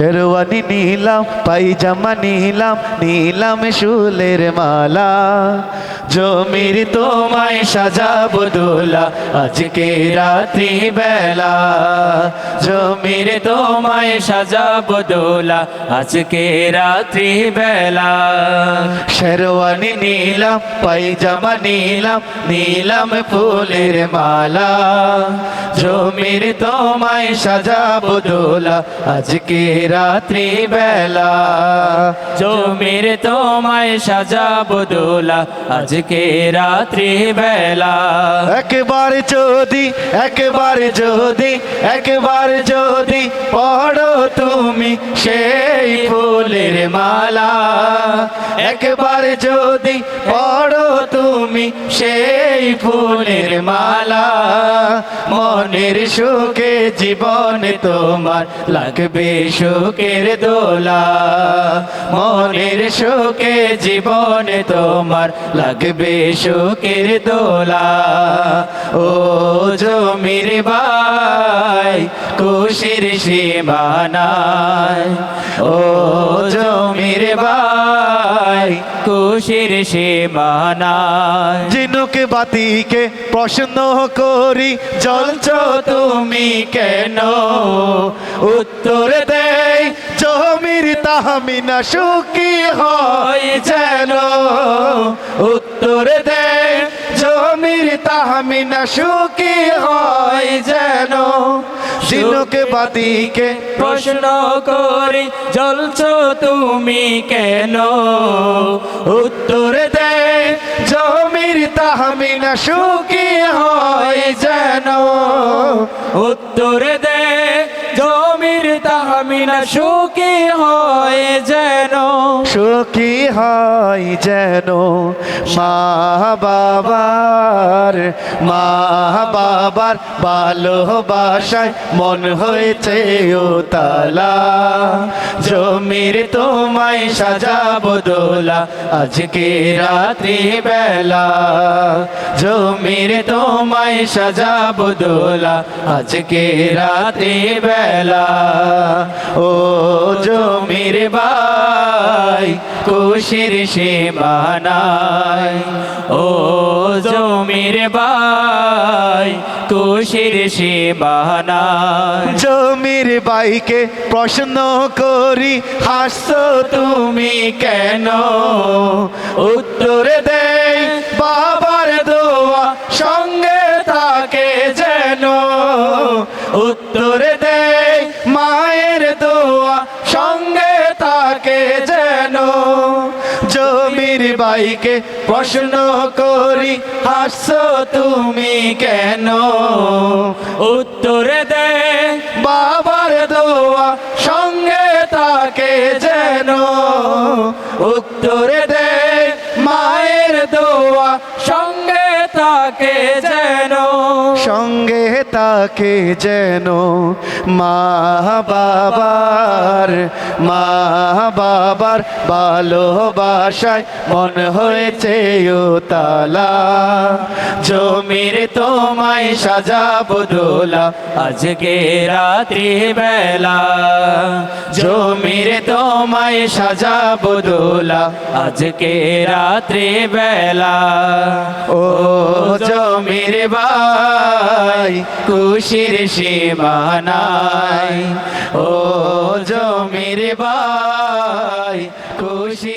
শেরওয়ানি নিলাম পাইজামা নিলাম নিলাম শুলের মালা জমির তোমায় সাজাবো দোলা, আজকে রাত্রি বেলা। জমির তোমায় সাজাবো দোলা, আজকে রাত্রি বেলা। শেরওয়ানি নিলাম পাইজামা নিলাম নিলাম ফুলের মালা। জমির তোমায় সাজাবো দোলা, আজকে রাত্রি বেলা। জমির তোমায় সাজাবো দোলা, আজকে রাত্রি বেলা। একবার যদি একবার যদি একবার যদি পড়ো তুমি সেই ফুলের মালা। একবার যদি পড়ো তুমি সেই ফুলের মালা। মনের সুখে জীবন তোমার লাগবে সুখের দোলা। মনের সুখে জীবন তোমার লাগবে সুখের দোলা। ও জমির বাই, খুশির সীমানায়। ও জমির ভাই খুশির সীমানায়। জিনুক বাতিকে প্রশ্ন করি, জ্বলছ তুমি কেন? উত্তর দেয় জমির তাহমিনা সুখী হয় যেন। উত্তর দেয় জমির তাহমিনা সুখী হয় যেন। জিনুক বাতিকে প্রশ্ন করি জ্বলছ তুমি কেন? উত্তর দে জমির তাহমিনা সুখী হয় যেন। উত্তর দে তাহমিনা সুখী হয় যেন। সুখী হয় যেন মা বাবার মা বাবার ভালোবাসায় মন হয়েছে ও তালা জমির তোমায় সাজাবো দোলা আজকে রাত্রি বেলা। জমির তোমায় সাজাবো দোলা আজকে রাত্রি বেলা। ও জমির খুশির সীমানায় ও জমির খুশির সীমানায় জমির বাইকে প্রশ্ন করি, হাসছো তুমি কেন? উত্তর দেয় বাবার দোয়া সঙ্গে থাকে যেন। উত্তর জমির বাইকে প্রশ্ন করি, হাসছো তুমি কেন? উত্তর দে, বাবার দোয়া সঙ্গে তাকে যেন। উত্তর দে, মায়ের দোয়া সঙ্গে তাকে যেন। সঙ্গে তাকে যেন মা বাবার মা বাবার ভালোবাসায় মন হয়েছে ও তালা। জমির তোমায় সাজাবো দোলা, আজকে রাত্রি বেলা। জমির তোমায় সাজাবো দোলা, আজকে রাত্রি বেলা। ও জমির ভাই খুশির সীমানায়। ও জমির বাই খুশি